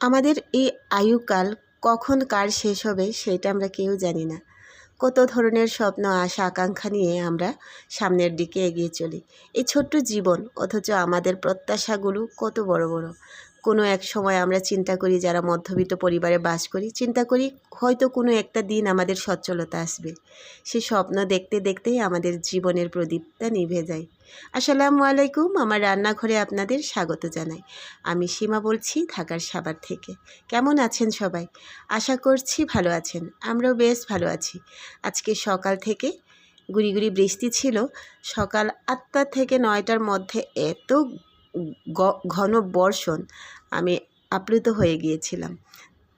আমাদের এই আয়ুকাল কখন কার শেষ হবে সেটা আমরা কেউ জানি না। কত ধরনের স্বপ্ন, আশা, আকাঙ্ক্ষা নিয়ে আমরা সামনের দিকে এগিয়ে চলি। এই ছোট্ট জীবন, অথচ আমাদের প্রত্যাশাগুলো কত বড় বড়। কোনো এক সময় আমরা চিন্তা করি যারা মধ্যবিত্ত পরিবারে বাস করি, চিন্তা করি হয়তো কোনো একটা দিন আমাদের সচ্ছলতা আসবে। সে স্বপ্ন দেখতে দেখতেই আমাদের জীবনের প্রদীপটা নিভে যায়। আসসালামু আলাইকুম, আমার রান্নাঘরে আপনাদের স্বাগত জানাই। আমি সীমা বলছি ঢাকার সাভার থেকে। কেমন আছেন সবাই? আশা করছি ভালো আছেন। আমরাও বেশ ভালো আছি। আজকে সকাল থেকে গুড়ি গুড়ি বৃষ্টি ছিল। সকাল আটটা থেকে নয়টার মধ্যে এত ঘন বর্ষণ আমি আপ্লুত হয়ে গিয়েছিলাম।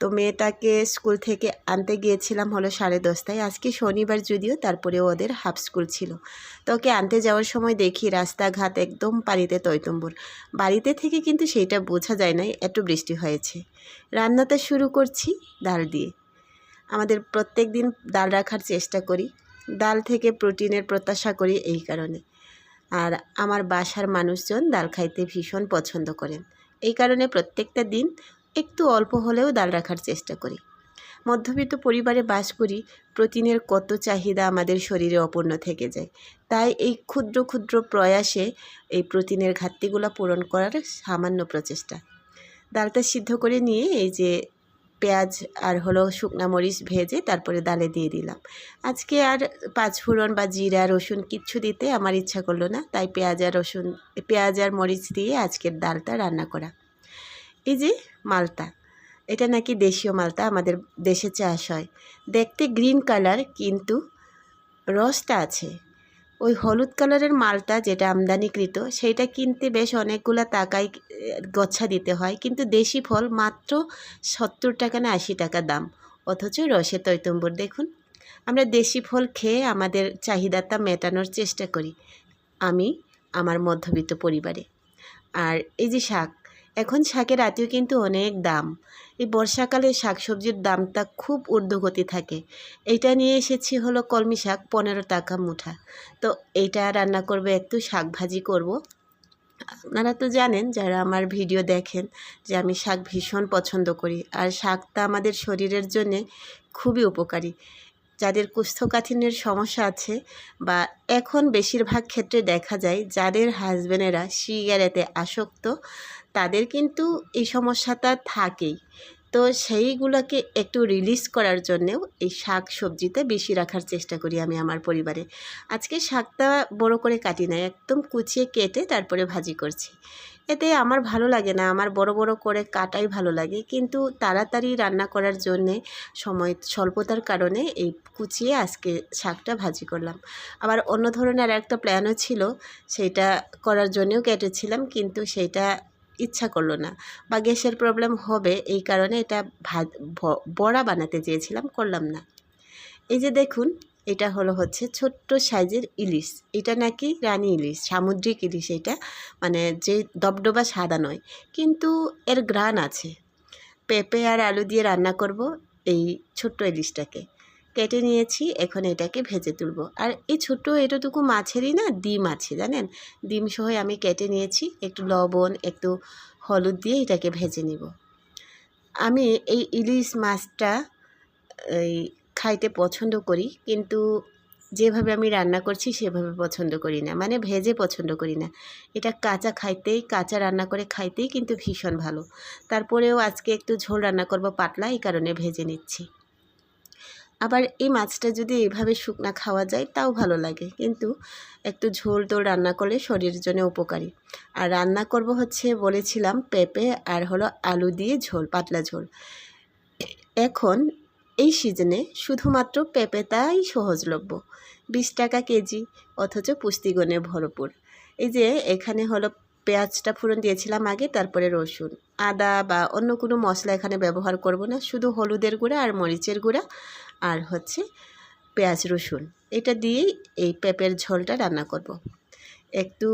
তো মেয়েটাকে স্কুল থেকে আনতে গিয়েছিলাম হলো সাড়ে দশটায়। আজকে শনিবার যদিও তারপরে ওদের হাফ স্কুল ছিল। তো ওকে আনতে যাওয়ার সময় দেখি রাস্তাঘাট একদম পানিতে তৈতম্বর। বাড়িতে থেকে কিন্তু সেইটা বোঝা যায় না এত বৃষ্টি হয়েছে। রান্নাটা শুরু করছি ডাল দিয়ে। আমাদের প্রত্যেক দিন ডাল রাখার চেষ্টা করি। ডাল থেকে প্রোটিনের প্রত্যাশা করি এই কারণে। আর আমার বাসার মানুষজন ডাল খাইতে ভীষণ পছন্দ করেন। এই কারণে প্রত্যেকটা দিন একটু অল্প হলেও ডাল রাখার চেষ্টা করি। মধ্যবিত্ত পরিবারে বাস করি প্রোটিনের কত চাহিদা আমাদের শরীরে অপূর্ণ থেকে যায়। তাই এই ক্ষুদ্র ক্ষুদ্র প্রয়াসে এই প্রোটিনের ঘাটতিগুলো পূরণ করার সামান্য প্রচেষ্টা। ডালটা সিদ্ধ করে নিয়ে এই যে পেঁয়াজ আর হলো শুকনা মরিচ ভেজে তারপরে ডালে দিয়ে দিলাম। আজকে আর পাঁচফোড়ন বা জিরা, রসুন কিচ্ছু দিতে আমার ইচ্ছা করল না, তাই পেঁয়াজ আর রসুন, পেঁয়াজ আর মরিচ দিয়ে আজকের ডালটা রান্না করা। এই যে মালতা এটা নাকি দেশীয় মালতা আমাদের দেশে চাষ হয়। দেখতে গ্রিন কালার, কিন্তু রসটা আছে। ওই হলুদ কালারের মালটা যেটা আমদানিকৃত, সেইটা কিনতে বেশ অনেকগুলো টাকায় গচ্ছা দিতে হয়। কিন্তু দেশি ফল মাত্র সত্তর টাকা না আশি টাকা দাম। অথচ রসে তৈতম্বর দেখুন। আমরা দেশি ফল খেয়ে আমাদের চাহিদাটা মেটানোর চেষ্টা করি। আমি, আমার মধ্যবিত্ত পরিবারে। আর এই যে শাক এখন শাকের আতিও কিন্তু অনেক দাম। এই বর্ষাকালে শাকসবজির দামটা খুব ঊর্ধ্বগতি থাকে। এটা নিয়ে এসেছি হলো কলমি শাক, পনেরো টাকা মুঠা। তো এইটা রান্না করব, একটু শাক ভাজি করব। আপনারা তো জানেন, যারা আমার ভিডিও দেখেন, যে আমি শাক ভীষণ পছন্দ করি। আর শাকটা আমাদের শরীরের জন্যে খুবই উপকারী। যাদের কুষ্ঠকাঠিন্যের সমস্যা আছে বা এখন বেশিরভাগ ক্ষেত্রে দেখা যায়, যাদের হাজব্যান্ডেরা সিগারেটে আসক্ত তাদের কিন্তু এই সমস্যাটা থাকেই। তো সেইগুলোকে একটু রিলিজ করার জন্যেও এই শাক সবজিতে বেশি রাখার চেষ্টা করি আমি আমার পরিবারে। আজকে শাকটা বড় করে কাটি না একদম কুচিয়ে কেটে তারপরে ভাজি করছি। এতে আমার ভালো লাগে না, আমার বড় বড় করে কাটাই ভালো লাগে, কিন্তু তাড়াতাড়ি রান্না করার জন্যে সময়, স্বল্পতার কারণে এই কুচিয়ে আজকে শাকটা ভাজি করলাম। আবার অন্য ধরনের একটা প্ল্যানও ছিল সেইটা করার জন্যেও কেটেছিলাম, কিন্তু সেইটা ইচ্ছা করল না বা গ্যাসের প্রবলেম হবে এই কারণে এটা বড়া বানাতে চেয়েছিলাম, করলাম না। এই যে দেখুন, এটা হলো হচ্ছে ছোট্ট সাইজের ইলিশ। এটা নাকি রানী ইলিশ, সামুদ্রিক ইলিশ এটা মানে যে দবডবা সাদা নয়, কিন্তু এর গ্রান আছে। পেঁপে আর আলু দিয়ে রান্না করব এই ছোট্ট ইলিশটাকে। কেটে নিয়েছি, এখন এটাকে ভেজে তুলব। আর এই ছোট্ট এতটুকু মাছেরই না, ডিম আছে, জানেন? ডিম সহ আমি কেটে নিয়েছি, একটু লবণ, একটু হলুদ দিয়ে এটাকে ভেজে নিব। আমি এই ইলিশ মাছটা, এই খাইতে পছন্দ করি, কিন্তু যেভাবে আমি রান্না করছি, সেভাবে পছন্দ করি না। মানে ভেজে পছন্দ করি না। এটা কাঁচা খাইতেই, কাঁচা রান্না করে খাইতেই কিন্তু ভীষণ ভালো। তারপরেও আজকে একটু ঝোল রান্না করব পাতলা, এই কারণে ভেজে নিচ্ছি। আবার এই মাছটা যদি এইভাবে শুকনা খাওয়া যায়, তাও ভালো লাগে। কিন্তু একটু ঝোল টোল রান্না করলে শরীরের জন্য উপকারী। আর রান্না করব হচ্ছে বলেছিলাম পেঁপে আর হলো আলু দিয়ে ঝোল, পাতলা ঝোল। এখন এই সিজনে শুধুমাত্র পেঁপেটাই সহজলভ্য। বিশ টাকা কেজি, অথচ পুষ্টিগুণে ভরপুর। এই যে এখানে হলো পেঁয়াজটা ফোড়ন দিয়েছিলাম আগে, তারপরে রসুন। আদা বা অন্য কোনো মশলা এখানে ব্যবহার করব না, শুধু হলুদের গুঁড়া আর মরিচের গুঁড়া আর হচ্ছে পেঁয়াজ রসুন। এটা দিয়েই এই পেঁপের ঝোলটা রান্না করব। একটু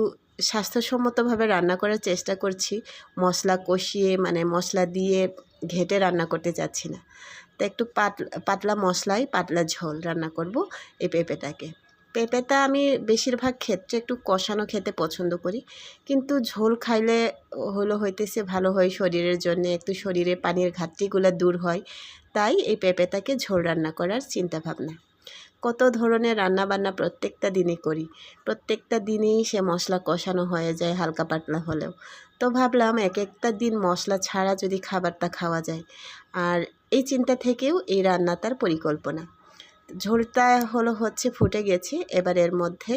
স্বাস্থ্যসম্মতভাবে রান্না করার চেষ্টা করছি, মশলা কষিয়ে মানে মশলা দিয়ে ঘেটে রান্না করতে চাচ্ছি না। তো একটু পাতলা পাতলা মশলায় পাতলা ঝোল রান্না করব এই পেঁপেটাকে। পেঁপেটা আমি বেশিরভাগ ক্ষেত্রে একটু কষানো খেতে পছন্দ করি। কিন্তু ঝোল খাইলে হলো হইতেছে ভালো হয় শরীরের জন্য, একটু শরীরে পানির ঘাটতিগুলো দূর হয়। তাই এই পেঁপেটাকে ঝোল রান্না করার চিন্তা ভাবনা কত ধরনের রান্না বান্না প্রত্যেকটা দিনই করি। প্রত্যেকটা দিনেই সে মশলা কষানো হয়ে যায় হালকা পাতলা হলেও। তো ভাবলাম এক একটা দিন মশলা ছাড়া যদি খাবারটা খাওয়া যায়। আর এই চিন্তা থেকেও এই রান্নাটার পরিকল্পনা। ঝোলটা হলো হচ্ছে ফুটে গেছে, এবার এর মধ্যে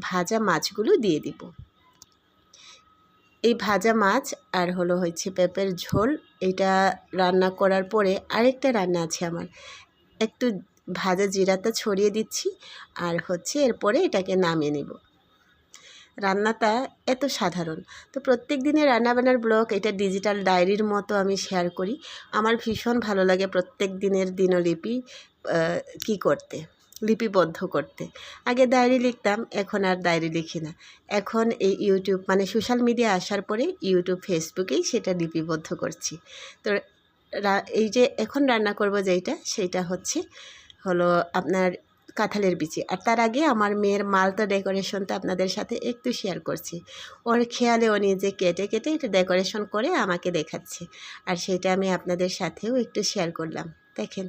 ভাজা মাছগুলো দিয়ে দিব। এই ভাজা মাছ আর হলো হচ্ছে পেঁপের ঝোল, এটা রান্না করার পরে আরেকটা রান্না আছে আমার। একটু ভাজা জিরাটা ছড়িয়ে দিচ্ছি আর হচ্ছে এরপরে এটাকে নামিয়ে নেব। রান্নাটা এত সাধারণ। তো প্রত্যেক দিনের রান্নাবান্নার ব্লগ, এটা ডিজিটাল ডায়েরির মতো আমি শেয়ার করি। আমার ভীষণ ভালো লাগে প্রত্যেক দিনের দিনলিপি কি করতে? লিপিবদ্ধ করতে। আগে ডায়েরি লিখতাম, এখন আর ডায়েরি লিখি না। এখন এই ইউটিউব মানে সোশ্যাল মিডিয়া আসার পরে ইউটিউব, ফেসবুকেই সেটা লিপিবদ্ধ করছি। তো এই যে এখন রান্না করব যেইটা, সেইটা হচ্ছে, হলো আপনার কাঁঠালের বিচি। আর তার আগে আমার মেয়ের মালতা ডেকোরেশনটা আপনাদের সাথে একটু শেয়ার করছি। ওর খেয়ালে ও নিজে কেটে কেটে এটা ডেকোরেশন করে আমাকে দেখাচ্ছে। আর সেটা আমি আপনাদের সাথেও একটু শেয়ার করলাম। দেখেন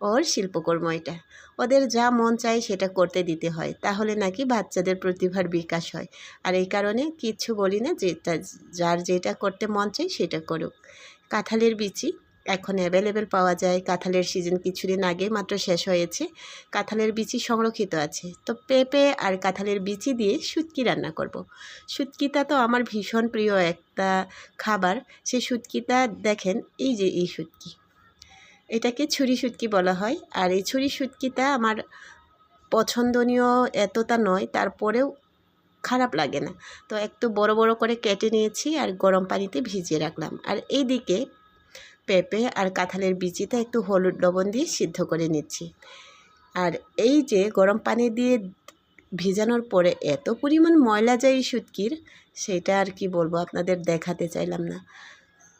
ওর শিল্পকর্ম এটা। ওদের যা মন চায় সেটা করতে দিতে হয়। তাহলে নাকি বাচ্চাদের প্রতিভার বিকাশ হয়। আর এই কারণে কিচ্ছু বলি না যেটা যার যেটা করতে মন চায় সেটা করুক। কাঁঠালের বিচি এখন অ্যাভেলেবেল পাওয়া যায়। কাঁঠালের সিজন কিছুদিন আগে মাত্র শেষ হয়েছে। কাঁঠালের বিচি সংরক্ষিত আছে। তো পেঁপে আর কাঁঠালের বিচি দিয়ে শুটকি রান্না করব। শুটকিটা তো আমার ভীষণ প্রিয় একটা খাবার। সেই শুটকিটা দেখেন, এই যে এই শুটকি। এটাকে ছুরি শুটকি বলা হয়। আর এই ছুরি শুটকিটা আমার পছন্দনীয় এতটা নয়, তারপরেও খারাপ লাগে না। তো একটু বড় বড় করে কেটে নিয়েছি আর গরম পানিতে ভিজিয়ে রাখলাম। আর এই দিকে পেঁপে আর কাঁঠালের বিচিটা একটু হলুদ লবণ দিয়ে সিদ্ধ করে নিচ্ছি। আর এই যে গরম পানি দিয়ে ভিজানোর পরে এত পরিমাণ ময়লা যায় এই শুটকির সেটা আর কি বলব, আপনাদের দেখাতে চাইলাম না।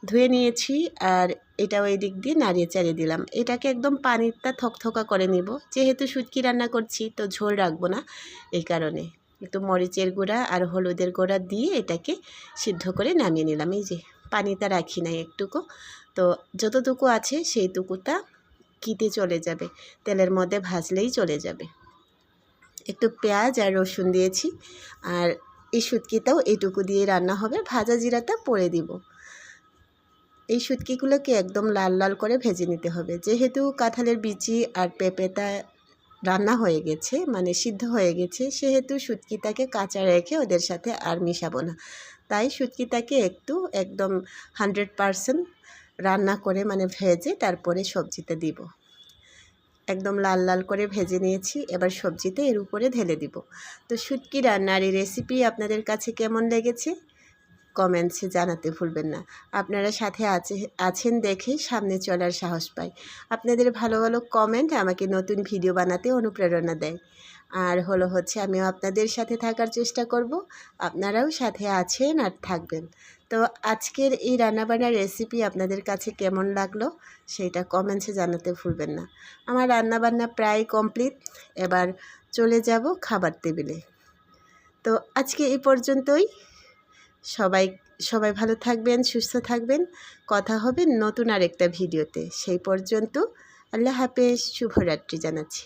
ধুয়ে নিয়েছি আর এটাও এই দিক দিয়ে নাড়িয়ে চাড়িয়ে দিলাম। এটাকে একদম পানিটা থকথকা করে নিব। যেহেতু শুটকি রান্না করছি তো ঝোল রাখব না এই কারণে। একটু মরিচের গুঁড়া আর হলুদের গুঁড়া দিয়ে এটাকে সিদ্ধ করে নামিয়ে নিলাম। এই যে পানিটা রাখি নাই একটুকু। তো যতটুকু আছে সেইটুকুটা কিতে চলে যাবে। তেলের মধ্যে ভাজলেই চলে যাবে। একটু পেঁয়াজ আর রসুন দিয়েছি। আর এই শুটকিটাও এইটুকু দিয়ে রান্না হবে। ভাজা জিরাটা পরে দিব। এই শুটকিগুলোকে একদম লাল লাল করে ভেজে নিতে হবে। যেহেতু কাঁঠালের বিচি আর পেঁপেটা রান্না হয়ে গেছে মানে সিদ্ধ হয়ে গেছে, সেহেতু শুটকিটাকে কাঁচা রেখে ওদের সাথে আর মিশাবো না। তাই শুটকিটাকে একটু একদম হান্ড্রেড পারসেন্ট রান্না করে মানে ভেজে তারপরে সবজিতে দিব। একদম লাল লাল করে ভেজে নিয়েছি, এবার সবজিতে এর উপরে ঢেলে দিব। তো শুটকি রান্নার এই রেসিপি আপনাদের কাছে কেমন লেগেছে? কমেন্টসে জানাতে ভুলবেন না। আপনারা সাথে আছে, আছেন দেখে সামনে চলার সাহস পাই। আপনাদের ভালো ভালো কমেন্ট আমাকে নতুন ভিডিও বানাতে অনুপ্রেরণা দেয়। আর হলো হচ্ছে আমিও আপনাদের সাথে থাকার চেষ্টা করব, আপনারাও সাথে আছেন আর থাকবেন। তো আজকের এই রান্নাবান্নার রেসিপি আপনাদের কাছে কেমন লাগল সেটা কমেন্টসে জানাতে ভুলবেন না। আমার রান্নাবান্না প্রায় কমপ্লিট এবার চলে যাব খাবার টেবিলে। তো আজকে এই পর্যন্তই। সবাই সবাই ভালো থাকবেন, সুস্থ থাকবেন। কথা হবে নতুন আরেকটা ভিডিওতে। সেই পর্যন্ত আল্লাহ হাফেজ। শুভরাত্রি জানাচ্ছি।